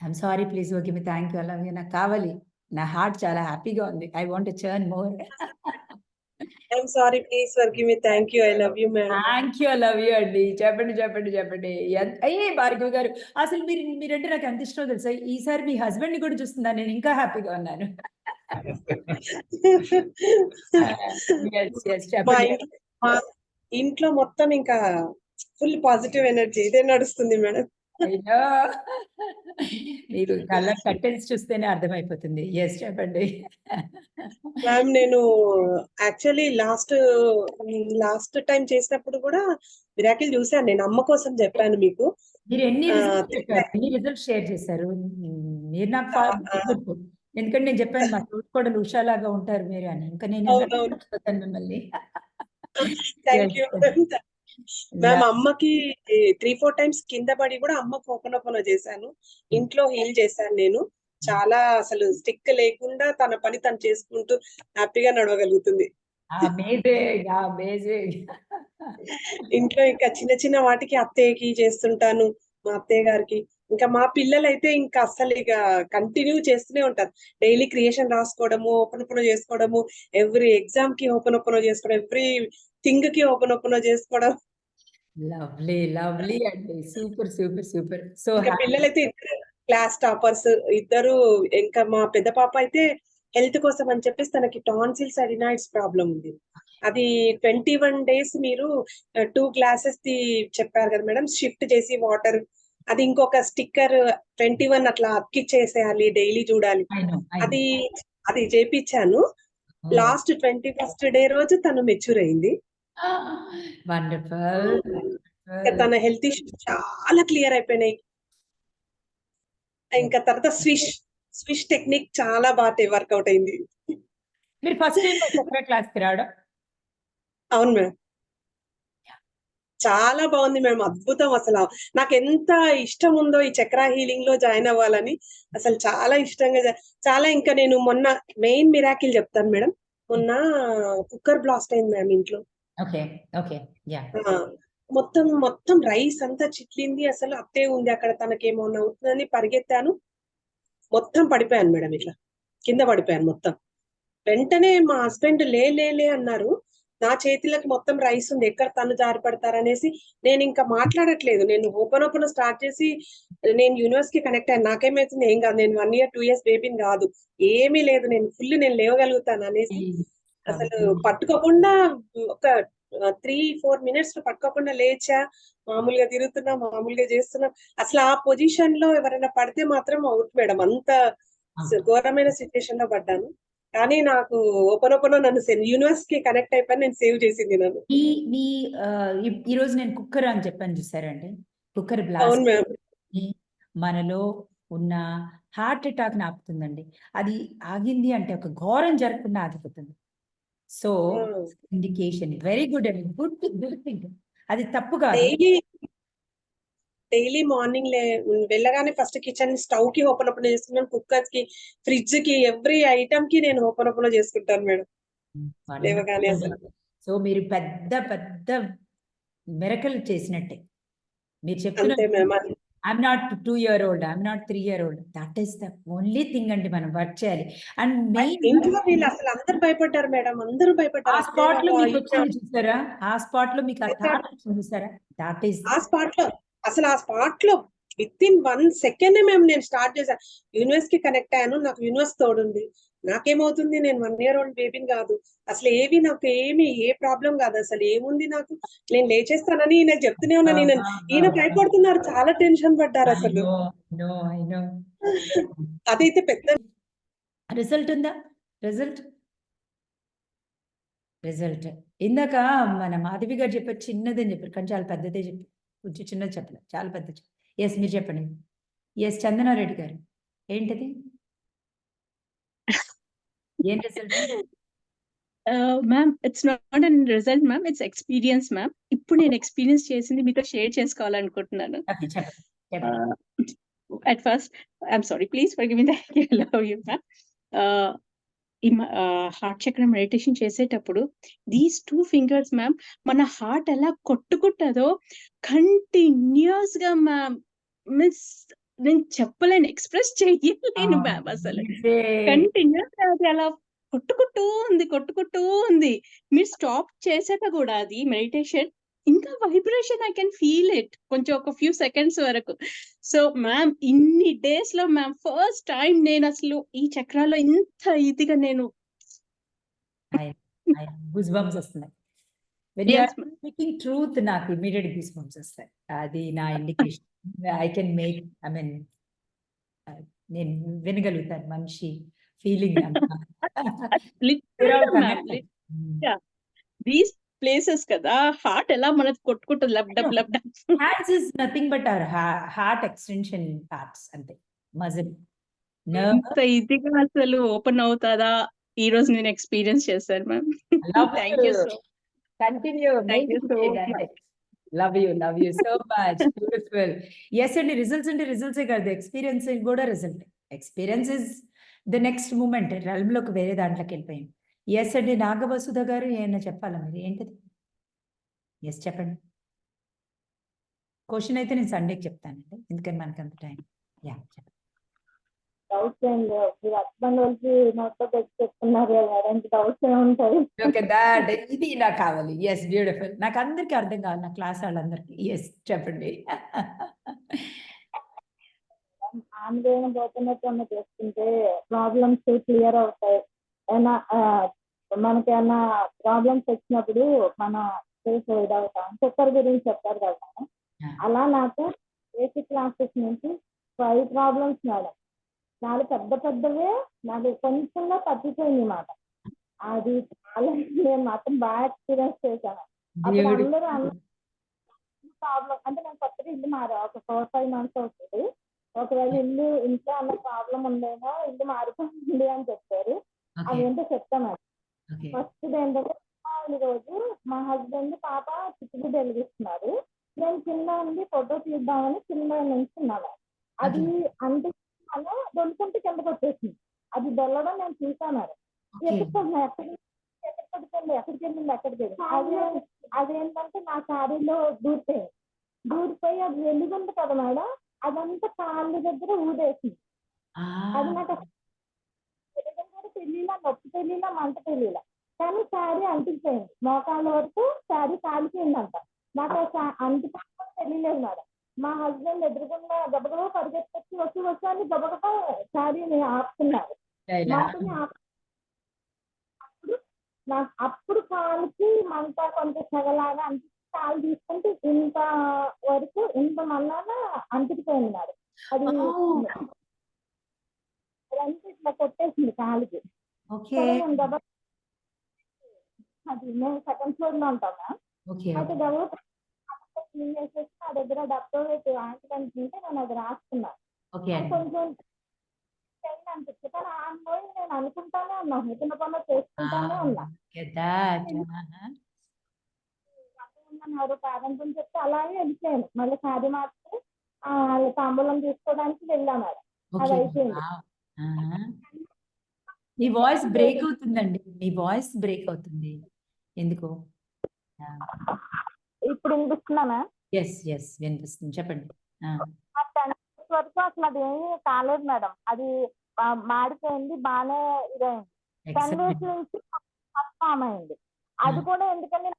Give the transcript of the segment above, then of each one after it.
I'm sorry please okay me thank you అలాగే నాకు కావాలి. నా హార్ట్ చాలా హ్యాపీగా ఉంది. I want churn more I'm sorry please give me thank you I love you ma'am thank you love you అండి చెప్పండి చెప్పండి చెప్పండి. అయ్యే భార్గవ్ గారు అసలు మీరు మీరంటే నాకు ఎంత ఇష్టమో తెలుసా? ఈసారి మీ హస్బెండ్ని కూడా చూస్తుందా? నేను ఇంకా హ్యాపీగా ఉన్నాను. ఇంట్లో మొత్తం ఇంకా ఫుల్ పాజిటివ్ ఎనర్జీ ఇదే నడుస్తుంది మేడం మీరు కలర్ కట్టెన్స్ చూస్తేనే అర్థమైపోతుంది. ఎస్ చెప్పండి. మ్యామ్ నేను యాక్చువల్లీ లాస్ట్ లాస్ట్ టైం చేసినప్పుడు కూడా మిరాకిల్ చూసాను నేను అమ్మ కోసం చెప్పాను మీకు. మీరు ఎన్ని ఎన్ని రిజల్ట్స్ షేర్ చేశారు? మీరు నాకు. ఎందుకంటే నేను చెప్పాను మా తోటి కూడా ఉషాలాగా ఉంటారు మీరు అని. ఇంకా నేను మిమ్మల్ని. థ్యాంక్ యూ మ్యామ్ అమ్మకి త్రీ ఫోర్ టైమ్స్ కింద పడి కూడా అమ్మకు ఓపెన్ ఓపెన్ చేశాను. ఇంట్లో హీల్ చేశాను నేను. చాలా అసలు స్టిక్ లేకుండా తన పని తను చేసుకుంటూ హ్యాపీగా నడవగలుగుతుంది. ఇంట్లో ఇంకా చిన్న చిన్న వాటికి అత్తయ్యకి చేస్తుంటాను మా అత్తయ్య గారికి. ఇంకా మా పిల్లలు అయితే ఇంకా అస్సలు ఇక కంటిన్యూ చేస్తూనే ఉంటారు. డైలీ క్రియేషన్ రాసుకోవడము ఓపెన్ ఓపెన్ చేసుకోవడము ఎవ్రీ ఎగ్జామ్కి ఓపెన్ ఓపెన్ చేసుకోవడం ఎవ్రీ థింగ్కి ఓపెన్ ఓపెన్ చేసుకోవడం. లవ్లీ లవ్లీ అండి. Super super super. సో పిల్లలైతే ఇద్దరు క్లాస్ టాపర్స్ ఇద్దరు ఇంకా మా పెద్ద పాప అయితే హెల్త్ కోసం అని చెప్పేసి తనకి టాన్సిల్స్ అడినాయిడ్స్ ప్రాబ్లం ఉంది. అది ట్వంటీ వన్ డేస్ మీరు టూ గ్లాసెస్ ది చెప్పారు కదా మేడం షిఫ్ట్ చేసి వాటర్ అది ఇంకొక స్టిక్కర్ ట్వంటీ వన్ అట్లా అతికిచ్చేసేయాలి డైలీ చూడాలి. అది అది చేపించాను లాస్ట్ ట్వంటీ ఫస్ట్ డే రోజు తను మెచ్యూర్ అయింది. వండర్ఫుల్ తన హెల్త్ ఇష్యూస్ చాలా క్లియర్ అయిపోయినాయి. ఇంకా తర్వాత స్విష్ స్విష్ టెక్నిక్ చాలా బాగా వర్కౌట్ అయింది. మీరు ఫస్ట్ టైం చక్ర క్లాస్కి రావడం? అవును మ్యామ్. చాలా బాగుంది మేడం అద్భుతం అసలు. నాకు ఎంత ఇష్టం ఉందో ఈ చక్ర హీలింగ్లో జాయిన్ అవ్వాలని అసలు చాలా ఇష్టంగా చాలా ఇంకా నేను మొన్న మెయిన్ మిరాకిల్ చెప్తాను మేడం. మొన్న కుక్కర్ బ్లాస్ట్ అయింది మ్యామ్ ఇంట్లో. Okay okay. యా. ఆ, మొత్తం మొత్తం రైస్ అంతా చిట్లింది. అసలు అత్తే ఉంది అక్కడ తనకేమన్నా అవుతుందని పరిగెత్తాను. మొత్తం పడిపోయాను మేడం ఇట్లా. కింద పడిపోయాను మొత్తం. వెంటనే మా హస్బెండ్ లే లే లే అన్నారు. నా చేతిలోకి మొత్తం రైస్ ఉంది. ఎక్కడ తను జారి పడతారనేసి నేను ఇంకా మాట్లాడట్లేదు. నేను ఓపెన్ ఓపెన్ స్టార్ట్ చేసి నేను యూనివర్స్కి కనెక్ట్ అయ్యాను. నాకేమైతుంది ఏం కాదు. నేను వన్ ఇయర్ టూ ఇయర్స్ బేబీని కాదు. ఏమీ లేదు. నేను ఫుల్ నేను లేవగలుగుతాను అనేసి అసలు పట్టుకోకుండా ఒక త్రీ ఫోర్ మినిట్స్ పట్టుకోకుండా లేచా మామూలుగా తిరుగుతున్నా మామూలుగా చేస్తున్నా. అసలు ఆ పొజిషన్లో ఎవరైనా పడితే మాత్రం అవుట్ మేడం. అంత ఘోరమైన సిచ్యుయేషన్లో పడ్డాను. కానీ నాకు ఓపెన్ ఓపెన్ నన్ను యూనివర్స్కి కనెక్ట్ అయిపోయి నేను సేవ్ చేసింది నన్ను. ఈ మీ ఈ- రోజు నేను కుక్కర్ అని చెప్పాను చూసారండి కుక్కర్ బ్లాస్ట్ మనలో ఉన్న హార్ట్ అటాక్ ఆపుతుందండి. అది ఆగింది అంటే ఒక ఘోరం జరగకుండా ఆగిపోతుంది. సో ఇండికేషన్ వెరీ గుడ్ అండి గుడ్ గుడ్ థింగ్ అది తప్పు కాదు. డైలీ మార్నింగ్ లే వెళ్ళగానే ఫస్ట్ కిచెన్ స్టవ్కి ఓపెన్ ఓపెన్ చేసుకున్నాను కుక్కర్స్కి ఫ్రిడ్జ్కి ఎవ్రీ ఐటమ్కి నేను ఓపెన్ ఓపెన్ చేసుకుంటాను మేడం. లేవగానే అసలు. సో మీరు పెద్ద పెద్ద మెరకల్ చేసినట్టే. మీరు అంతే చెప్తున్న ma'am I'm not two year old I'm not three year old that is the only thing అండి మనం వర్క్ చేయాలి. అండ్ ఇంట్లో వీళ్ళు అసలు అందరు భయపడ్డారు మేడం? అందరూ ఆ భయపడ్డారు స్పాట్లో మీకు వచ్చింది చూసారా? ఆ స్పాట్లో మీకు ఆ చూసారా? దట్ ఈస్ ఆ స్పాట్లో అసలు ఆ స్పాట్లో విత్ ఇన్ వన్ సెకండ్ మేము నేను స్టార్ట్ చేశాను యూనివర్స్కి కనెక్ట్ అయ్యాను నాకు యూనివర్స్ తోడుంది. నాకేమవుతుంది? నేను వన్ ఇయర్ ఓల్డ్ బేబీని కాదు. అసలు ఏవి నాకు ఏమి ఏ ప్రాబ్లం కాదు. అసలు ఏముంది నాకు? నేను లేచేస్తానని ఈయన చెప్తూనే ఉన్నాను ఈయన ఈయన భయపడుతున్నారు. చాలా టెన్షన్ పడ్డారు అసలు. అదైతే పెద్ద రిజల్ట్ ఉందా? రిజల్ట్ రిజల్ట్ ఇందాక మన మాధవి గారు చెప్పారు చిన్నదని చెప్పారు. కానీ చాలా పెద్దదే చెప్పారు. కొంచెం చిన్నది చెప్పలేదు. చాలా పెద్ద ఎస్ మీరు చెప్పండి. ఎస్ చందనారెడ్డి గారు. ఏంటది? ఏం result ma'am it's not an result ma'am it's experience ma'am ఇప్పుడు నేను ఎక్స్పీరియన్స్ చేసింది మీతో షేర్ చేసుకోవాలనుకుంటున్నాను. At first I'm sorry please forgiving love you ma'am ఈ హార్ట్ చక్ర మెడిటేషన్ చేసేటప్పుడు దీస్ టూ ఫింగర్స్ మ్యామ్ మన హార్ట్ ఎలా కొట్టుకుంటుందో కంటిన్యూస్గా మ్యామ్ మీన్స్ నేను చెప్పలేను ఎక్స్ప్రెస్ చెయ్యలేను మ్యామ్ అసలు. కంటిన్యూస్ అది అలా కొట్టుకుంటూ ఉంది కొట్టుకుంటూ ఉంది. మీరు స్టాప్ చేశాక కూడా అది మెడిటేషన్. ఇంకా vibration I can feel it కొంచెం ఒక ఫ్యూ సెకండ్స్ వరకు. సో మ్యామ్ ఇన్ని డేస్లో మ్యామ్ ఫస్ట్ టైం నేను అసలు ఈ చక్రాల్లో ఇంత ఇదిగా నేను వస్తున్నాయి. స్పీకింగ్ ట్రూత్ నాకు ఇమీడియట్ గూస్ బంప్స్ వస్తాయి. అది నా indication I can make I mean నేను వినగలుగుతాను మనిషి ఫీలింగ్ దీస్ ప్లేసెస్ కదా హార్ట్ ఎలా మనది కొట్టుకుంటుంది lub dub lub dub. Hands is nothing but our heart extension parts అంతే. మజిల్ నర్వ్ ఇదిగా అసలు ఓపెన్ అవుతాదా? ఈ రోజు నేను ఎక్స్పీరియన్స్ చేశాను ma'am thank you so continue Thank you so much. Love you love you so much beautiful yes అండి. Results అంటే రిజల్ట్సే కాదు. ఎక్స్పీరియన్స్ కూడా result experience is the next మూమెంట్లోకి వేరే దాంట్లోకి వెళ్ళిపోయాం. ఎస్ అండి. నాగవసుధ గారు ఏమైనా చెప్పాలా మీరు? ఏంటిది? ఎస్ చెప్పండి. క్వశ్చన్ అయితే నేను సండేకి చెప్తానండి. ఎందుకని మనకు అంత టైం యా చెప్పండి. డౌట్స్ ఏం లేవు మీరు హస్బెండ్ వచ్చి పెట్టి చెప్తున్నారు కదా మేడం డౌట్స్ ఏముంటాయి ఓకే దాట్ ఇది నాకు కావాలి. ఎస్ బ్యూటిఫుల్ నాకు అందరికీ అర్థం కావాలి నా క్లాస్ వాళ్ళందరికీ. ఎస్ చెప్పండి. ఆందోళన పోతున్నట్టు ఏమన్నా చేసుకుంటే ప్రాబ్లమ్స్ క్లియర్ అవుతాయి. ఏమైనా ఆ, మనకేమన్నా ప్రాబ్లమ్స్ వచ్చినప్పుడు మనం ఫేస్ ఇదవుతాం చక్కెర గురించి చెప్పారు కదా. అలా నాకు బేసిక్ క్లాసెస్ నుంచి ఫైవ్ ప్రాబ్లమ్స్ మేడం. నాలుగు పెద్ద పెద్దవే నాకు కొంచెంగా తప్పిపోయింది మాట. అది చాలా నేను మాత్రం బాగా ఎక్స్పీరియన్స్ చేశాను. అప్పుడు అందరూ ప్రాబ్లం అంటే నేను కొత్తగా ఇల్లు మారా ఒక ఫోర్ ఫైవ్ మంత్స్ అవుతుంది. ఒకవేళ ఇల్లు ఇంట్లో అన్న ప్రాబ్లం ఉందేమో ఇల్లు మారిపోయింది అని చెప్పారు. ఓకే. అదేంటో చెప్తాను ఫస్ట్ ఏంటంటే రోజు మా హస్బెండ్ పాప చిట్టుగుడ్డ వెలిగిస్తున్నారు నేను కింద ఉండి ఫోటో తీద్దామని కింద నించున్నాను అది అంటున్నాను దొలుకుంటే కిందకి వచ్చేసింది. అది దొల్లడం నేను చూసాను ఓకే. ఎక్కడ ఎక్కడ ఎక్కడ పడుతుంది ఎక్కడికి వెళ్ళింది ఎక్కడికి వెళ్ళింది అది అదేంటంటే నా శారీలో దూరిపోయింది దూరిపోయి అది వెలుగుంది కదా మేడం అదంతా కాళ్ళ దగ్గర ఊడేసింది అది నాకు తెలియలా నొప్పి తెలియలా మంట తెలియలా. కానీ శారీ అంటిపోయింది మోకాళ్ళ వరకు శారీ కాలిపోయిందంట. నాకు ఆ శా- అంటుకోవడం తెలియలేదు మేడం మా హస్బెండ్ ఎదురుగుండా గబగబా పరిగెత్తుకొచ్చి వచ్చి వచ్చి అని గబగబా శారీని ఆపుతున్నారు మంటని ఆపు అప్పుడు నాకు అప్పుడు కాలుకి మంట కొంచెం సెగలాగా అనిపించి కాలు తీసుకుంటే ఇంత వరకు ఇంత మన్నాన అంటుకుపోయింది మేడం అది అదంతా ఇట్లా కొట్టేసింది కాలుకి. అది మేము సెకండ్ ఫ్లోర్లో ఉంటామా అయితే గబ క్లీన్ చేసేసి నా దగ్గర డబ్బు ఆంటీ ఉంటే నేను అది రాసుకున్నాను కొంచెం పెయిన్ అనిపిస్తుంది కానీ ఆ పోయి నేను ఉన్నా మిగిలిన పనులు చేసుకుంటానే ఉన్నా అని చెప్తే అలాగే వెళ్ళిపోయాను. మళ్ళీ ఆ, వాళ్ళ తాంబూలం తీసుకోవడానికి మేడం ఓకే. అయిపోయింది. మీ వాయిస్ బ్రేక్ అవుతుందండి. మీ వాయిస్ బ్రేక్ అవుతుంది. ఎందుకు? ఇప్పుడు వినిపిస్తున్నానా ఎస్ ఎస్ వినిపిస్తుంది. చెప్పండి. వరకు అసలు అది ఏమీ కాలేదు మేడం. అది మాడిపోయింది బాగానే ఇదైంది టెన్. నుంచి ఫామ్ అయింది. అది కూడా ఎందుకంటే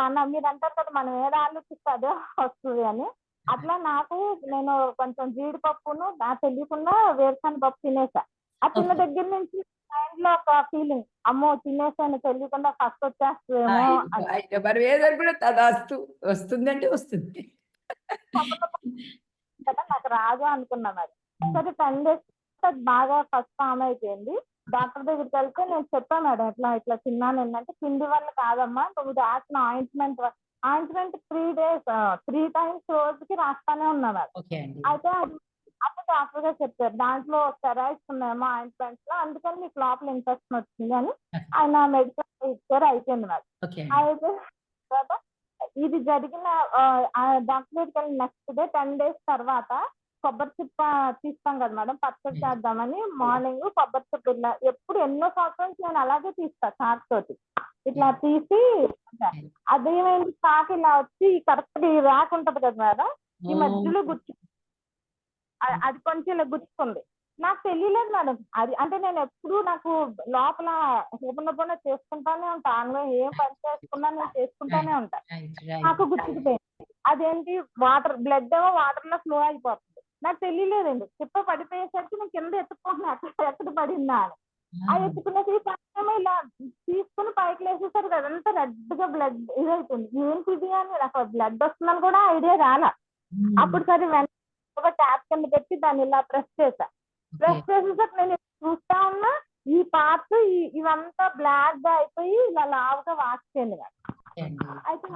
మన మీరు అంటారు కదా మనం ఏది ఆలోచిస్తే అదే వస్తుంది అని. అట్లా నాకు నేను కొంచెం జీడిపప్పును నా తెలియకుండా వేరుశనగ పప్పు తినేసా. ఆ తిన్న Okay. దగ్గర నుంచి మైండ్లో ఒక ఫీలింగ్ అమ్మో తినేసాను తెలియకుండా ఫస్ట్ వచ్చేస్తుందేమో మరి కూడా తదాస్తు వస్తుందంటే వస్తుంది. కదా నాకు రాదు అనుకున్నా మరి. సరే టెన్ డేస్ బాగా ఫస్ట్ ఫామ్ అయిపోయింది. డాక్టర్ దగ్గరికి వెళ్తే నేను చెప్పాను మేడం ఇట్లా ఇట్లా తిన్నాను ఏంటంటే పిండి వల్ల కాదమ్మా నువ్వు రాసిన ointment ointment three days three times రోజుకి రాస్తానే ఉన్నా మేడం. అయితే అది అప్పుడు డాక్టర్ గారు చెప్పారు దాంట్లో స్టెరాయిడ్స్ ఉన్నాయేమో ఆయింట్మెంట్స్లో అందుకని మీకు లోపల ఇన్ఫెక్షన్ వచ్చింది అని ఆయన మెడిసిన్ ఇచ్చారు అయిపోయింది మేడం. అయితే తర్వాత ఇది జరిగిన డాక్టర్ దగ్గరికి వెళ్ళిన నెక్స్ట్ డే టెన్ డేస్ తర్వాత కొబ్బరి చిప్ప తీస్తాం కదా మేడం పచ్చడి. చేద్దామని మార్నింగ్ కొబ్బరి చిప్ప ఇలా ఎప్పుడు ఎన్నో సంవత్సరాల నుంచి నేను అలాగే తీస్తా చాక్ తోటి. ఇట్లా తీసి అదేమైంది చాక్ ఇలా వచ్చి కరెక్ట్ ఈ ర్యాక్ ఉంటది కదా మేడం ఈ మధ్యలో అ- అది కొంచెం ఇలా గుర్తుంది నాకు తెలియలేదు మేడం అది అంటే నేను ఎప్పుడు నాకు లోపల ఓపెన్ చేసుకుంటానే ఉంటా అందులో ఏం పని చేసుకున్నా నేను చేసుకుంటానే ఉంటా. నాకు గుర్తుకుపోయింది అదేంటి? వాటర్ బ్లడ్ ఏమో వాటర్లో ఫ్లో అయిపోతుంది. నాకు తెలియలేదండి. చిప్ప పడిపోయేసరికి నేను కింద ఎత్తుకుంటున్నా. అక్కడ ఎక్కడ పడిందా అని. ఆ ఎత్తుకునేసి పక్కనేమో ఇలా తీసుకుని పైకి లేసేసరికి అదంతా రెడ్గా బ్లడ్ ఇదైతుంది ఏంటిది అని నాకు బ్లడ్ వస్తుందని కూడా ఐడియా రాలా. అప్పుడు సరే వెంటనే ఒక ట్యాప్ కింద పెట్టి దాన్ని ఇలా ప్రెస్ చేసా ప్రెస్ చేసేసరికి నేను చూస్తా ఉన్నా ఈ పార్ట్స్ ఇవంతా బ్లాక్గా అయిపోయి ఇలా లావుగా నాకు అయితే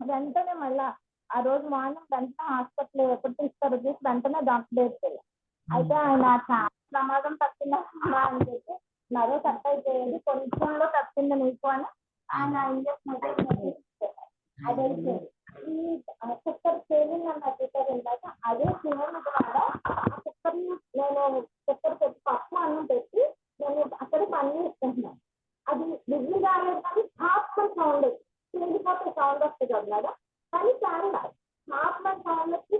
వెంటనే మళ్ళా ఆ రోజు మార్నింగ్ వెంటనే హాస్పిటల్ ఎప్పుడు తీస్తారు చూసి వెంటనే డాక్టర్ దగ్గరికి అయితే ఆయన చాలా ప్రమాదం తప్పిందమ్మా అని చెప్పి మరో కట్ అయిపోయేది. కొంచెంలో తప్పింది నీకు అని ఆయన ఇంజక్షన్ అయితే ఈ కుక్కర్ సేవింగ్ అన్న కుక్కర్ ఇందాక అదే సేవింగ్ ద్వారా ఆ నేను కుక్కర్ పెట్టి పప్పు అన్నం పెట్టి నేను అక్కడ పని చేసుకుంటున్నాను అది విజిల్ రాలేదు కానీ హాఫ్ సౌండ్ తిరిగిపోతే సౌండ్ వస్తుంది కదా మేడం కానీ చాలా హాఫ్ సౌండ్ వచ్చి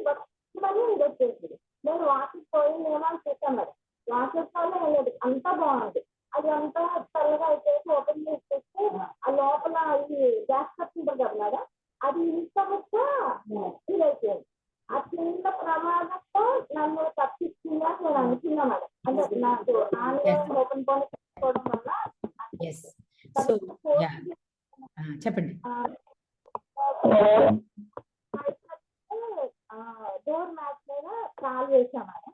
మళ్ళీ ఇది వచ్చేసింది నేను వాకింగ్ పోయింది ఏమో అని చూసాను మేడం వాకింగ్ పోలే లేదు అంతా బాగుంది అది అంతా చల్లగా అయిపోయి ఓపెన్ చేసి చూస్తే ఆ లోపల ఇది గ్యాస్ కట్టింది కదా మేడం అది ఇంత ముక్క ఇదైపోయింది ఆ చిన్న ప్రమాదంతో నన్ను తప్పించింది అని నేను అనుకున్నా మేడం అంటే నాకు ఆన్లైన్ ఓపెన్ పోనీ చేసుకోవడం వల్ల ఎస్ సో యా చెప్పండి డోర్ మ్యాట్ మీద కాల్ వేసాం మేడం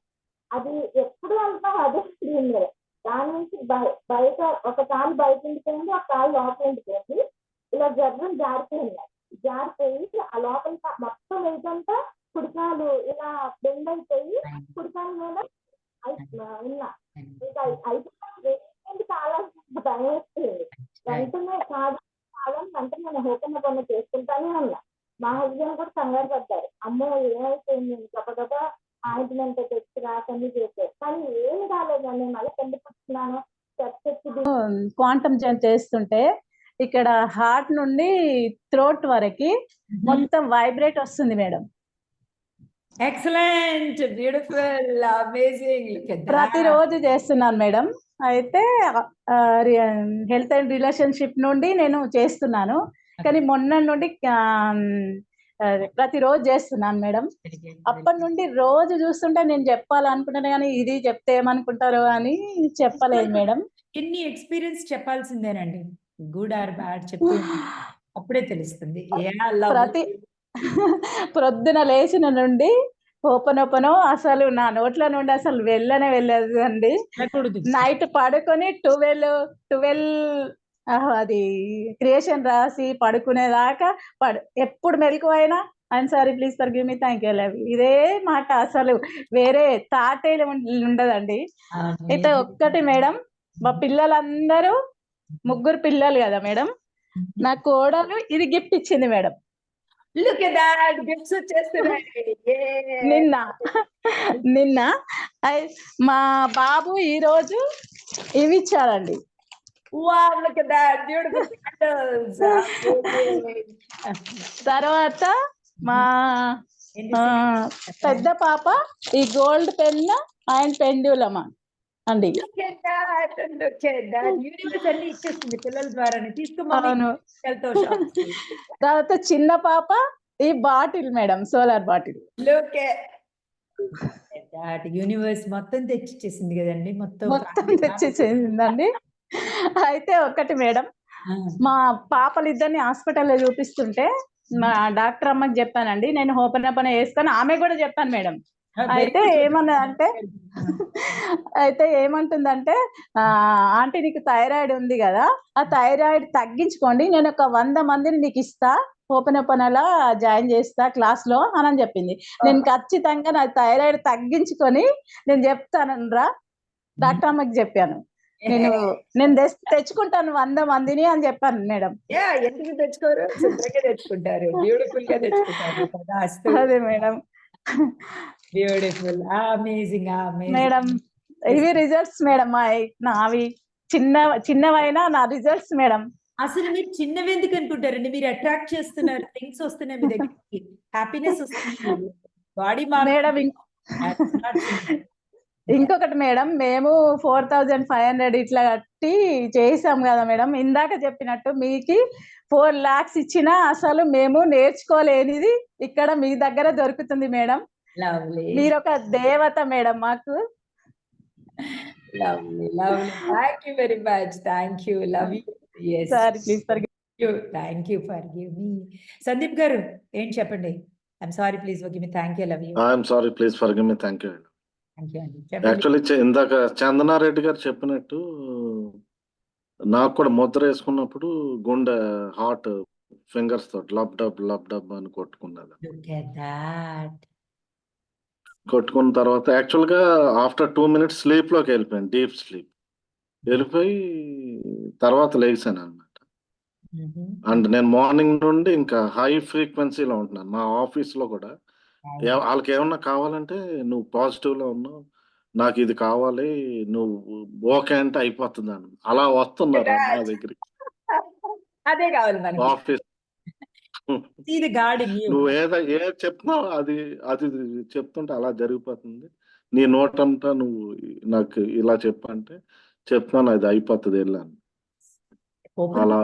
అది ఎప్పుడు వెళ్తాం అదే స్క్రీన్ మీద దాని నుంచి బయ- బయట ఒక కాలు బయట ఉండిపోయింది ఒక కాలు లోపల ఉండిపోయింది ఇలా జర్రం జారిపోయింది జారిపోయి ఆ లోపల మొత్తం అంతా కుడికాలు ఇలా బెండ్ అయిపోయి కుడికాలు మీద అయి- ఉన్నా. ఇంకా అయిపోయింది చాలా భయం వేస్తుంది. వెంటనే కాదు కాదని వెంటనే నేను ఓపెన్ పనులు చేసుకుంటానే ఉన్నా. మా హస్బెండ్ కూడా కంగారు పడ్డారు. అమ్మో ఏమైపోయింది? గబగబా ఆయింట్మెంట్ తెచ్చి రాకని చేశారు కానీ ఏమి కాలేదు నేను మళ్ళీ కింద దిగి క్వాంటమ్ జంప్ చేస్తుంటే ఇక్కడ హార్ట్ నుండి థ్రోట్ వరకు మొత్తం వైబ్రేట్ వస్తుంది మేడం. ఎక్సలెంట్ బ్యూటిఫుల్ అమేజింగ్ ప్రతిరోజు చేస్తున్నాను మేడం. అయితే హెల్త్ అండ్ రిలేషన్షిప్ నుండి నేను చేస్తున్నాను. కానీ మొన్న నుండి ప్రతిరోజు చేస్తున్నాను మేడం. అప్పటి నుండి రోజు చూస్తుంటే నేను చెప్పాలనుకుంటాను కానీ ఇది చెప్తే ఏమనుకుంటారో అని చెప్పలేదు మేడం. ఎన్ని ఎక్స్పీరియన్స్ చెప్పాల్సిందేనండి. గుడ్ ఆర్ బ్యాడ్ చెప్తే అప్పుడే తెలుస్తుంది. ప్రతి. ప్రొద్దున లేచిన నుండి ఓపెన్ ఓపెన్ అసలు నా నోట్ల నుండి అసలు వెళ్ళనే వెళ్ళదు అండి. నైట్ పడుకొని ట్వెల్వ్ ట్వెల్వ్ అది క్రియేషన్ రాసి పడుకునేదాకా పడు ఎప్పుడు మెలకు అయినా I'm sorry please forgive me thank you love ఇదే మాట అసలు వేరే తాటే ఉండదండి. అయితే ఒక్కటి మేడం మా పిల్లలందరూ ముగ్గురు పిల్లలు కదా మేడం? నా కోడలు ఇది గిఫ్ట్ ఇచ్చింది madam. Look at that gifts వచ్చేస్తున్నాయి. నిన్న. నిన్న. మా బాబు ఈ రోజు ఇవి candles. తర్వాత మా పెద్ద పాప ఈ గోల్డ్ పెన్ అండ్ పెండ్యులమ్. అండి. తర్వాత చిన్న పాప ఈ bottle madam solar bottle. Universe మొత్తం తెచ్చిచ్చేసింది కదండి. మొత్తం మొత్తం తెచ్చేసిందండి. అయితే ఒకటి మేడం మా పాపలు ఇద్దరిని హాస్పిటల్లో చూపిస్తుంటే మా డాక్టర్ అమ్మకి చెప్పానండి. నేను ఓపెన్ ఓపెన్ వేస్తాను ఆమె కూడా చెప్పాను మేడం. అయితే good. ఏమన్నదంటే అయితే ఏమంటుందంటే ఆ ఆంటీ నీకు థైరాయిడ్ ఉంది కదా ఆ థైరాయిడ్ తగ్గించుకోండి నేను ఒక వంద మందిని నీకు ఇస్తా ఓపెన్ ఓపెన్ అలా జాయిన్ చేస్తా క్లాస్లో అని అని చెప్పింది. నేను ఖచ్చితంగా నా థైరాయిడ్ తగ్గించుకొని నేను చెప్తాను రా. డాక్టర్ అమ్మకి చెప్పాను. నేను నేను తెచ్చుకుంటాను వంద మందిని అని చెప్పాను మేడం. ఎందుకు తెచ్చుకోరు? తెచ్చుకుంటారు బ్యూటిఫుల్గా తెచ్చుకుంటారు కదా అదే మేడం. బ్యూటిఫుల్ అమేజింగ్ మేడం ఇవి రిజల్ట్స్ మేడం నావి. చిన్న చిన్నవైనా నా రిజల్ట్స్ మేడం. అసలు మీరు చిన్నవి ఎందుకు అనుకుంటారండి? మీరు అట్రాక్ట్ చేస్తున్నారు. థింగ్స్ వస్తున్నాయి మీ దగ్గరికి. హ్యాపీనెస్ వస్తుంది బాడీ మేడం ఇంకొకటి మేడం మేము ఫోర్ థౌజండ్ ఫైవ్ హండ్రెడ్ ఇట్లా కట్టి చేసాం కదా మేడం. ఇందాక చెప్పినట్టు మీకు ఫోర్ లాక్స్ ఇచ్చినా అసలు మేము నేర్చుకోలేనిది ఇక్కడ మీ దగ్గర దొరుకుతుంది మేడం. మీరు ఒక దేవత మేడం మాకు. Lovely lovely thank you very much thank you love you sir please for thank you forgive me Sandeep garu ఏం చెప్పండి? I'm sorry please okay me thank you love you I'm sorry please for me thank you actually ఇందాక చందనారెడ్డి గారు చెప్పినట్టు నాకు కూడా ముద్ర వేసుకున్నప్పుడు గుండె heart fingers తోటి లబ్ డబ్ లబ్ డబ్ అని కొట్టుకున్నది కొట్టుకున్న తర్వాత యాక్చువల్గా ఆఫ్టర్ టూ మినిట్స్ స్లీప్లోకి వెళ్ళిపోయాను డీప్ స్లీప్ వెళ్ళిపోయి తర్వాత లేచాను అనమాట అండ్ నేను మార్నింగ్ నుండి ఇంకా హై ఫ్రీక్వెన్సీలో ఉంటున్నాను. మా ఆఫీస్లో కూడా వాళ్ళకి ఏమన్నా కావాలంటే నువ్వు పాజిటివ్లో ఉన్నావు నాకు ఇది కావాలి నువ్వు ఓకే అంటే అయిపోతుంది అలా వస్తున్నారు నా దగ్గరికి. అదే కావాలి మనకి నువ్వు ఏదో ఏ చెప్తున్నావు అది అది చెప్తుంటే అలా జరిగిపోతుంది. నీ నోటంతా నువ్వు నాకు ఇలా చెప్పంటే చెప్తున్నాను అది అయిపోతుంది వెళ్ళాను అలా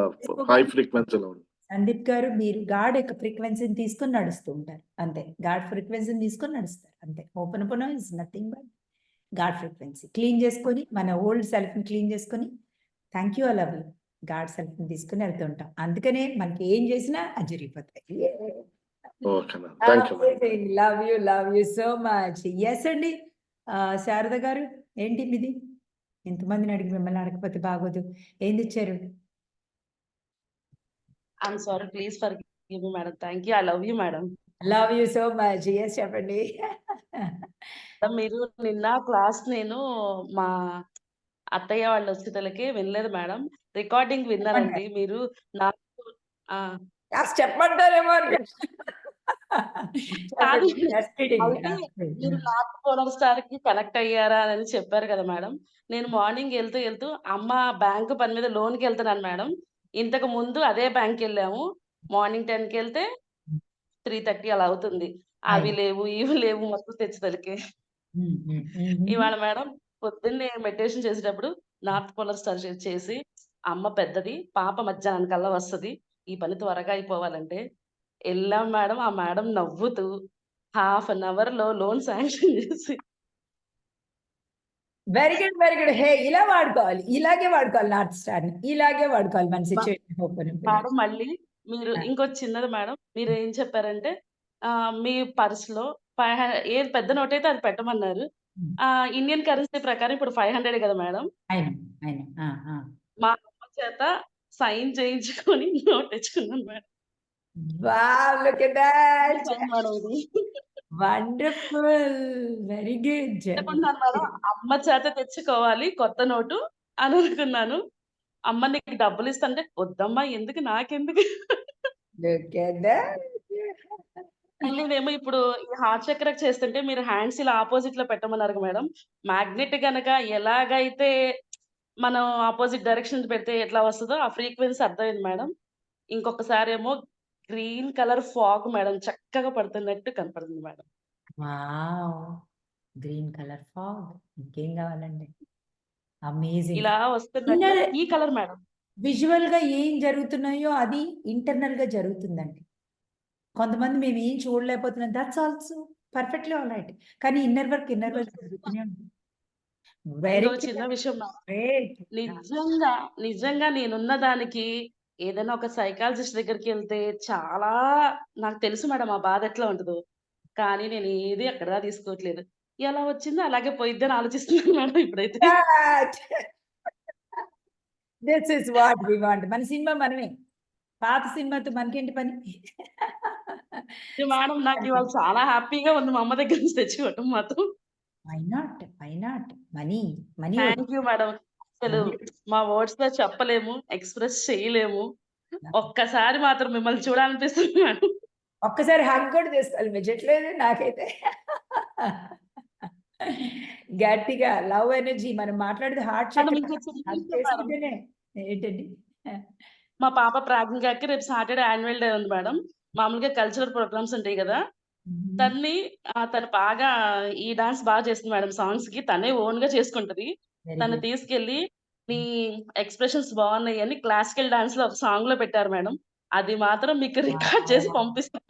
హై ఫ్రీక్వెన్సీలో ఉంది సందీప్ గారు మీరు గాడ్ యొక్క ఫ్రీక్వెన్సీని తీసుకొని నడుస్తూ ఉంటారు. అంతే. గాడ్ ఫ్రీక్వెన్సీని తీసుకొని నడుస్తారు. అంతే. Open open is nothing but God frequency clean చేసుకొని మన ఓల్డ్ సెల్ఫ్ని క్లీన్ చేసుకొని థ్యాంక్ యూ యూ గాడ్ సెల్ఫ్ని తీసుకొని వెళ్తుంటాం అందుకనే మనకి ఏం చేసినా అది జరిగిపోతాయి. Love you love you so much yes అండి. ఆ, శారద గారు ఏంటి మీది? ఎంతమందిని అడిగి మిమ్మల్ని అడగకపోతే బాగోదు. ఏం తెచ్చారు? I'm sorry please for madam thank you I love you madam love you so much yes చెప్పండి. మీరు నిన్న క్లాస్ నేను మా అత్తయ్య వాళ్ళ వచ్చేతలకి వినలేదు మేడం. రికార్డింగ్ విన్నానండి మీరు. నాకు చెప్పమంటారేమో మీరు నార్త్ పోలర్ స్టార్కి కనెక్ట్ అయ్యారా అని చెప్పారు కదా మేడం. నేను మార్నింగ్ వెళ్తూ వెళ్తూ అమ్మ బ్యాంకు పని మీద లోన్కి వెళ్తున్నాను మేడం. ఇంతకు ముందు అదే బ్యాంక్ వెళ్ళాము. మార్నింగ్ టెన్కి వెళ్తే త్రీ థర్టీ అలా అవుతుంది. అవి. లేవు ఇవి లేవు మొత్తం తెచ్చేతలకి ఇవాళ మేడం పొద్దున్నే మెడిటేషన్ చేసేటప్పుడు నార్త్ పోలర్ స్టార్ చేసి అమ్మ పెద్దది పాప మధ్యాహ్నం కల్లా వస్తది ఈ పని త్వరగా అయిపోవాలంటే వెళ్ళాం మేడం ఆ మేడం నవ్వుతూ హాఫ్ అన్ అవర్లో లోన్ శాంక్షన్ చేసి very good very good hey ఇలా వాడుకోవాలి ఇలాగే వాడుకోవాలి నార్త్ స్టార్ ఇలాగే వాడుకోవాలి మన సిచ్యువేషన్ మేడం మళ్ళీ మీరు. ఇంకో చిన్నది మేడం మీరు ఏం చెప్పారంటే మీ పర్స్లో ఏది పెద్ద నోట్ అయితే అది పెట్టమన్నారు. ఆ ఇండియన్ కరెన్సీ ప్రకారం ఇప్పుడు ఫైవ్ హండ్రెడ్ కదా మేడం? మా అమ్మ చేత సైన్ చేయించుకొని నోట్ తెచ్చుకున్నాను మేడం. వండర్ఫుల్ వెరీ గుడ్ అమ్మ చేత తెచ్చుకోవాలి కొత్త నోటు అని అనుకున్నాను. అమ్మ నీకు డబ్బులు ఇస్తాంటే వద్దమ్మా ఎందుకు? నాకెందుకు? మేము ఇప్పుడు ఈ హార్ట్ చక్ర చేస్తుంటే మీరు హ్యాండ్స్ ఇలా ఆపోజిట్లో పెట్టమన్నారు మేడం. మ్యాగ్నెట్ గనక ఎలాగైతే మనం ఆపోజిట్ డైరెక్షన్ పెడితే ఎట్లా వస్తుందో ఆ ఫ్రీక్వెన్సీ అర్థమైంది మేడం. ఇంకొకసారి ఏమో గ్రీన్ కలర్ ఫాగ్ మేడం చక్కగా పడుతున్నట్టు కనపడుతుంది madam. Wow! Green colour fog. ఇంకేం కావాలండి? అమేజింగ్. ఇలా వస్తున్నట్టు ఈ కలర్ మేడం. విజువల్గా ఏం జరుగుతున్నాయో అది ఇంటర్నల్గా జరుగుతుందండి. కొంతమంది మేము ఏం చూడలేకపోతున్నాం. That's also perfectly all right కానీ inner work inner work very చిన్న విషయం నిజంగా నిజంగా నేనున్న దానికి ఏదైనా ఒక సైకాలజిస్ట్ దగ్గరికి వెళ్తే చాలా నాకు తెలుసు మేడం ఆ బాధ ఎట్లా ఉంటుందో. కానీ నేను ఏది అక్కడ తీసుకోవట్లేదు. ఎలా వచ్చిందో అలాగే పోయిద్ది అని ఆలోచిస్తున్నాను మేడం ఇప్పుడైతే. This is what we want మన సినిమా మనమే. పాత సినిమాతో మనకేంటి పని? మేడం నాకు ఇవాళ చాలా హ్యాపీగా ఉంది. మా అమ్మ దగ్గర నుంచి తెచ్చుకోవటం మాత్రం. Why not why not money money thank you madam. అసలు మా వర్డ్స్లో చెప్పలేము ఎక్స్ప్రెస్ చేయలేము. ఒక్కసారి మాత్రం మిమ్మల్ని చూడాలనిపిస్తుంది మేడం. ఒక్కసారి హగ్ కూడా చేసుకోవాలి మెచ్చట్లేదు నాకైతే. గట్టిగా లవ్ ఎనర్జీ మనం మాట్లాడేది హార్ట్. ఏంటండి? మా పాప ప్రాజ్ఞకి రేపు సాటర్డే యాన్యువల్ డే ఉంది మేడం మామూలుగా కల్చరల్ ప్రోగ్రామ్స్ ఉంటాయి కదా. తన్ని తను బాగా ఈ డాన్స్ బాగా చేస్తుంది మేడం సాంగ్స్‌కి తనే ఓన్‌గా చేసుకుంటది. వెరీ తను గుడ్. తీసుకెళ్ళి నీ ఎక్స్‌ప్రెషన్స్ బాగున్నాయి అని క్లాసికల్ డాన్స్‌లో ఒక సాంగ్‌లో పెట్టారు మేడం. అది మాత్రం మీకు రికార్డ్ చేసి! పంపిస్తాను.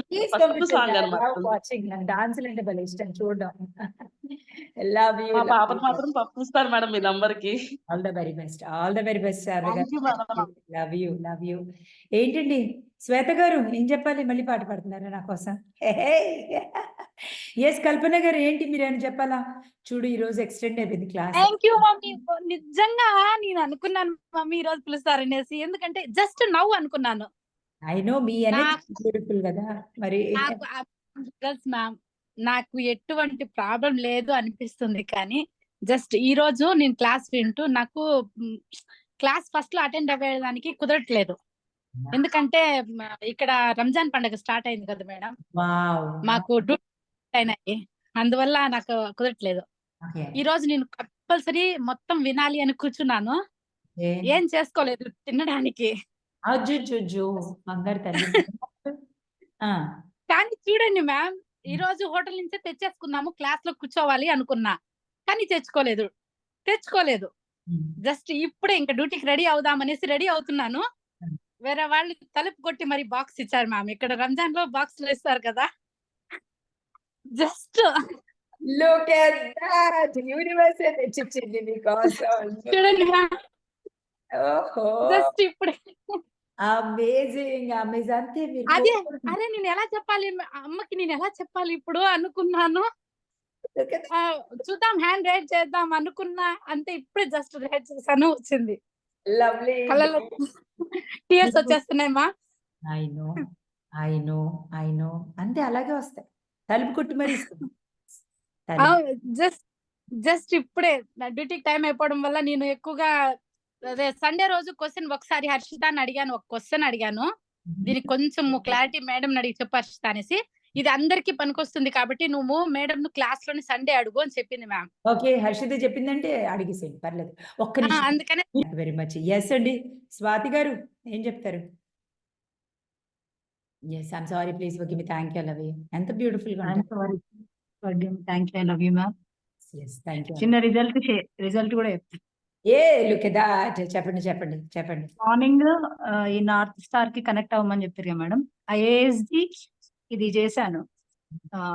సాంగ్ ఐ అన్నమాట. Love watching. నాకు డాన్సులంటే భలే ఇష్టం చూడడం. Love you. మా యూ. మాత్రం పంపిస్తాను మేడం మీ నంబర్‌కి. All the very best. All the very best madam. Love you. Love you. ఏంటండి శ్వేత గారు ఏం చెప్పాలి? మళ్ళీ పాట పాడుతున్నారా నా కోసం? యెస్ కల్పన గారు ఏంటి మీరేమైనా చెప్పాలా? చూడు ఈరోజు ఎక్స్‌టెండ్ అయిపోయింది క్లాస్. Thank you mummy. నిజంగా నేను అనుకున్నాను మమ్మీ ఈరోజు పిలుస్తారనేసి. ఎందుకంటే జస్ట్ నౌ అనుకున్నాను. ఐ నో మీ బ్యూటిఫుల్ కదా! మరి నాకు గర్ల్స్ మ్యామ్ నాకు ఎటువంటి ప్రాబ్లమ్ లేదు అనిపిస్తుంది కానీ జస్ట్ ఈ రోజు నేను క్లాస్ వింటూ నాకు క్లాస్ ఫస్ట్‌లో అటెండ్ అవ్వేదానికి కుదరట్లేదు. ఎందుకంటే ఇక్కడ రంజాన్ పండుగ స్టార్ట్ అయింది కదా మేడం. మాకు అయినాయి. అందువల్ల నాకు కుదరట్లేదు. ఈ రోజు నేను కంపల్సరీ మొత్తం వినాలి అని కూర్చున్నాను. ఏం చేసుకోలేదు తినడానికి. అజ్జుజ్జుజ్జు బంగారు తల్లి. ఆ! కానీ చూడండి మ్యామ్ ఈ రోజు హోటల్ నుంచే తెచ్చేసుకున్నాము. క్లాస్‌లో కూర్చోవాలి అనుకున్నా. కానీ తెచ్చుకోలేదు. తెచ్చుకోలేదు. జస్ట్ ఇప్పుడే ఇంక డ్యూటీకి రెడీ అవుదాం అనేసి రెడీ అవుతున్నాను. వేరే వాళ్ళు తలుపు కొట్టి మరి బాక్స్ ఇచ్చారు మ్యామ్. ఇక్కడ రంజాన్‌లో బాక్స్‌లు ఇస్తారు కదా! జస్ట్ యూనివర్సే. చూడండి మ్యామ్. జస్ట్ ఇప్పుడే అమేజింగ్. అదే. అరే నేను ఎలా చెప్పాలి అమ్మకి నేను ఎలా చెప్పాలి ఇప్పుడు అనుకున్నాను. చూద్దాం హ్యాండ్ రైజ్ చేద్దాం అనుకున్నా. అంతే ఇప్పుడే జస్ట్ రైజ్ చేశాను వచ్చింది. లవ్లీ. కళ్ళలో టీయర్స్ వచ్చేస్తున్నాయి మా. I know. I know. I know. అంతే అలాగే వస్తాయి. తలుపు కొట్టి మరి. జస్ట్ జస్ట్ ఇప్పుడే నా డ్యూటీకి టైం అయిపోవడం వల్ల నేను ఎక్కువగా సండే రోజు క్వెషన్ ఒకసారి హర్షితని అడిగాను. ఒక క్వెషన్ అడిగాను. దీనికి కొంచెం క్లారిటీ మేడంని అడిగి చెప్పు హర్షిత అనేసి. ఇది అందరికీ పనికొస్తుంది కాబట్టి నువ్వు మేడంను క్లాస్‌లోని సండే అడుగు అని చెప్పింది మ్యామ్. ఓకే. హర్షిత చెప్పిందంటే అడిగేసేయండి పర్లేదు. ఒక్క. అందుకనే వెరీ మచ్. యెస్ అండి. స్వాతి గారు ఏం చెప్తారు? Yes. I'm sorry please forgive me. Thank you love you. ఎంత బ్యూటిఫుల్‌గా ఐయామ్ ఉంటారు. Sorry. Thank you. I love you ma'am. Yes. Thank you. చిన్న రిజల్ట్ రిజల్ట్ కూడా చెప్తా. A look that. చెప్పండి. చెప్పండి. చెప్పండి. మార్నింగ్ ఈ నార్త్ స్టార్‌కి కనెక్ట్ అవ్వమని చెప్పిర్రు కదా మేడం. ఐఏఎస్‌ది ఇది చేశాను.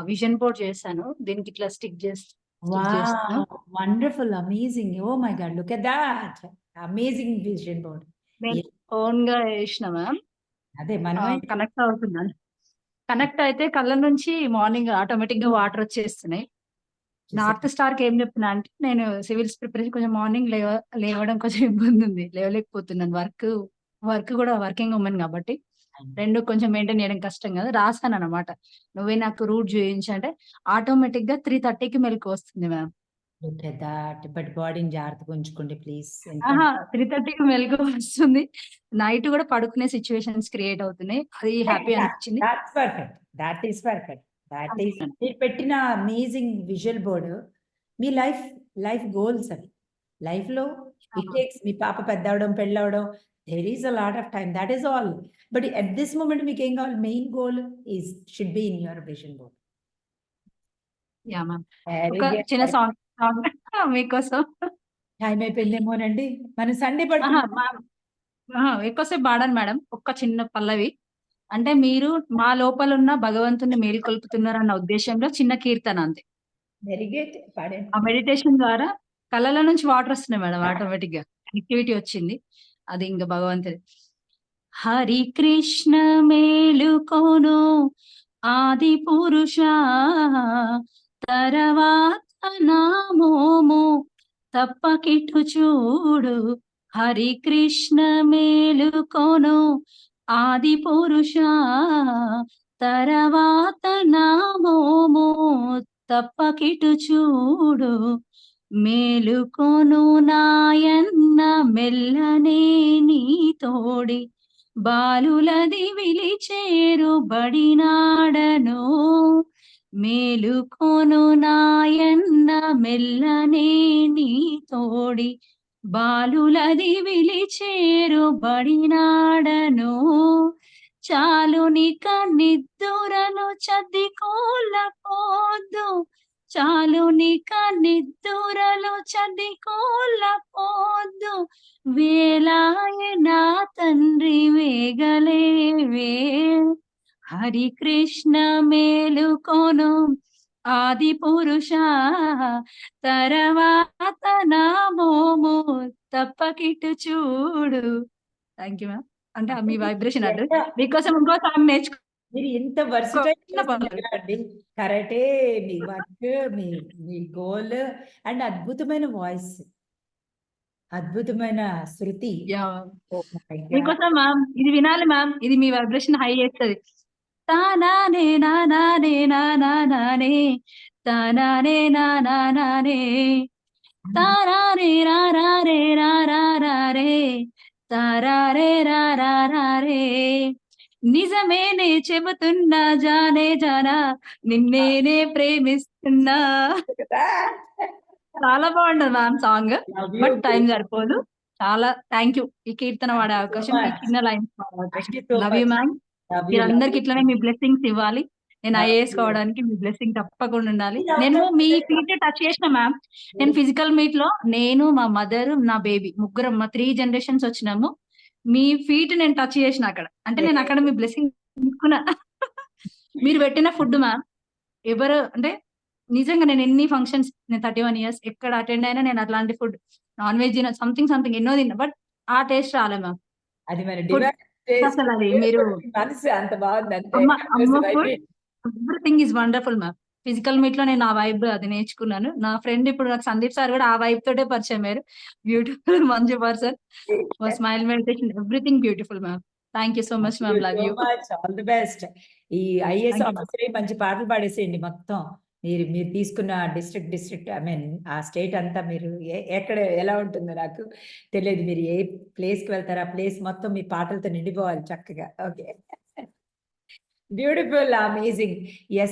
విజన్ బోర్డ్ చేశాను. దీనికి ఇట్లా స్టిక్ చేసి స్టిక్ చేస్తాను. Wonderful. Amazing. Oh my God. Look at that. Amazing vision board. నేను ఎ ఓన్‌గా చేసిన మ్యామ్. అదే ఆ! మనమే కనెక్ట్ అవుతున్నాను. కనెక్ట్ అయితే కళ్ళ నుంచి మార్నింగ్ ఆటోమేటిక్‌గా వాటర్ వచ్చేస్తున్నాయి. నార్త్ స్టార్‌కి ఏం చెప్పినా అంటే నేను సివిల్స్ ప్రిపరేషన్ కొంచెం మార్నింగ్ లేవ లేవడం కొంచెం ఇబ్బంది ఉంది. లేవలేకపోతున్నాను. వర్క్ వర్క్ కూడా వర్కింగ్ వుమెన్ కాబట్టి 2 కొంచెం మెయింటైన్ చేయడం కష్టం కదా! రాసానన్నమాట. నువ్వే నాకు రూట్ చూయించు అంటే ఆటోమేటిక్‌గా 3:30కి మెలుకువ వస్తుంది మ్యామ్. బట్ బాడీని జాగ్రత్తగా ఉంచుకోండి ప్లీజ్. ఎందుకంటే 3:30కి మెలుకువ వస్తుంది. నైట్ కూడా పడుకునే సిట్యుయేషన్స్ క్రియేట్ అవుతున్నాయి. అది హ్యాపీ అనిపించింది. That is perfect. That is అందుకని. మీరు పెట్టిన అమేజింగ్ విజువల్ బోర్డ్ మీ లైఫ్ లైఫ్ గోల్స్ అవి. లైఫ్‌లో ఇట్! టేక్స్ మీ పాప పెద్దవడం, పెళ్ళవ్వడం there is a lot of time. That is all. But at this moment మీకేం కావాలి? Main goal is should be in your vision board. చిన్న సాంగ్ సాంగ్ మీకోసం. టైమ్ అయిపోయిందేమోనండి. మనం సండే అహా! ఎక్కువసేపు పాడను మేడం. ఒక్క చిన్న పల్లవి. అంటే మీరు మా లోపలున్న భగవంతుడిని మేలుకొల్పుతున్నారన్న ఉద్దేశంలో చిన్న కీర్తన అంతే. ఆ మెడిటేషన్ ద్వారా కళ్ళల నుంచి వాటర్ వస్తున్నాయి మేడం ఆటోమేటిక్‌గా. కనెక్టివిటీ వచ్చింది. అది ఇంక భగవంతుడి. హరి కృష్ణ మేలుకొను ఆది పురుషా తరవాత నామోము తప్పకిటు చూడు హరి కృష్ణ మేలుకొను ఆది పురుష తరవాత నామోము తప్పకిటు చూడు. మేలుకొను నాయన్న మెల్లనే నీ తోడి. బాలులది విలిచేరు బడినాడను. మేలుకొను నాయన్న మెల్లనే నీ తోడి. బాలులది విలిచేరు బడినాడను చాలు నిక నిద్దురలు చాలునిక కోళ్ళపోద్దు చాలు నిక నిద్దురలు చద్ది వేలాయ నా తండ్రి వేగలేవే. హరికృష్ణ మేలుకొను. ఆది పురుష తర్వాత నా మోము తప్పకిట్టు చూడు. థ్యాంక్ యూ మ్యామ్ అంటే మీ వైబ్రేషన్ అడ్రస్ మీకోసం ఇంకో సాంగ్ నేర్చుకో. మీరు ఇంత. అండి కరాటే మీ వర్క్ మీ మీ గోల్ అండ్ అద్భుతమైన వాయిస్ అద్భుతమైన శృతి. Oh. మీకోసం మ్యామ్ ఇది వినాలి మ్యామ్ ఇది మీ వైబ్రేషన్ హై చేస్తుంది. తానానే నానానే నానానే తానానే నానానే తారారే రారారే రారారే తారారే రారారే నిజమేనే చెబుతున్నా జానే జానా నిన్నేనే ప్రేమిస్తున్నా. చాలా బాగుంటది మ్యామ్ సాంగ్. బట్ టైం సరిపోదు. చాలా థ్యాంక్ యూ ఈ కీర్తన వాడే అవకాశం. చిన్న line Thank you so love you. Ma'am. మీరందరికి. ఇట్లనే మీ బ్లెస్సింగ్స్ ఇవ్వాలి నేను ఐఏఎస్. కావడానికి మీ బ్లెస్సింగ్ తప్పకుండా ఉండాలి మీరు నేను మీ. ఫీట్ టచ్ చేసిన మ్యామ్ నేను ఫిజికల్ మీట్లో నేను మా మదర్ నా బేబీ ముగ్గురం మా త్రీ జనరేషన్స్ వచ్చినాము మీ ఫీట్ నేను టచ్ చేసిన అక్కడ అంటే నేను అక్కడ మీ బ్లెస్సింగ్ తీసుకున్నా మీరు పెట్టిన ఫుడ్ మ్యామ్ ఎవరు అంటే నిజంగా నేను ఎన్ని ఫంక్షన్స్ నేను థర్టీ వన్ ఇయర్స్ ఎక్కడ అటెండ్ అయినా నేను అట్లాంటి ఫుడ్ నాన్ వెజ్ తిన సంథింగ్ సంథింగ్ ఎన్నో తిన్నా బట్ ఆ టేస్ట్ రాలే మ్యామ్ అది మన మీరు మనసు అంత బాగుంది everything is wonderful ma'am. Physical మీట్లో నేను ఆ వైబ్ అది నేర్చుకున్నాను. నా ఫ్రెండ్ ఇప్పుడు నాకు సందీప్ సార్ కూడా ఆ వైబ్ తోటే పరిచయం అయ్యారు. బ్యూటిఫుల్ మంచి person. Smile meditation everything beautiful ma'am. Thank you so much ma'am. Love you. All the best ఈ ma'am. ఆఫీసర్ మంచి పాటలు పాడేసేయండి మొత్తం. మీరు మీరు తీసుకున్న డిస్ట్రిక్ట్ డిస్ట్రిక్ట్ ఐ మీన్ ఆ స్టేట్ అంతా మీరు ఏ- ఎక్కడ ఎలా ఉంటుందో నాకు తెలియదు. మీరు ఏ ప్లేస్కి వెళ్తారో ఆ ప్లేస్ మొత్తం మీ పాటలతో నిండిపోవాలి చక్కగా. ఓకే. Beautiful amazing yes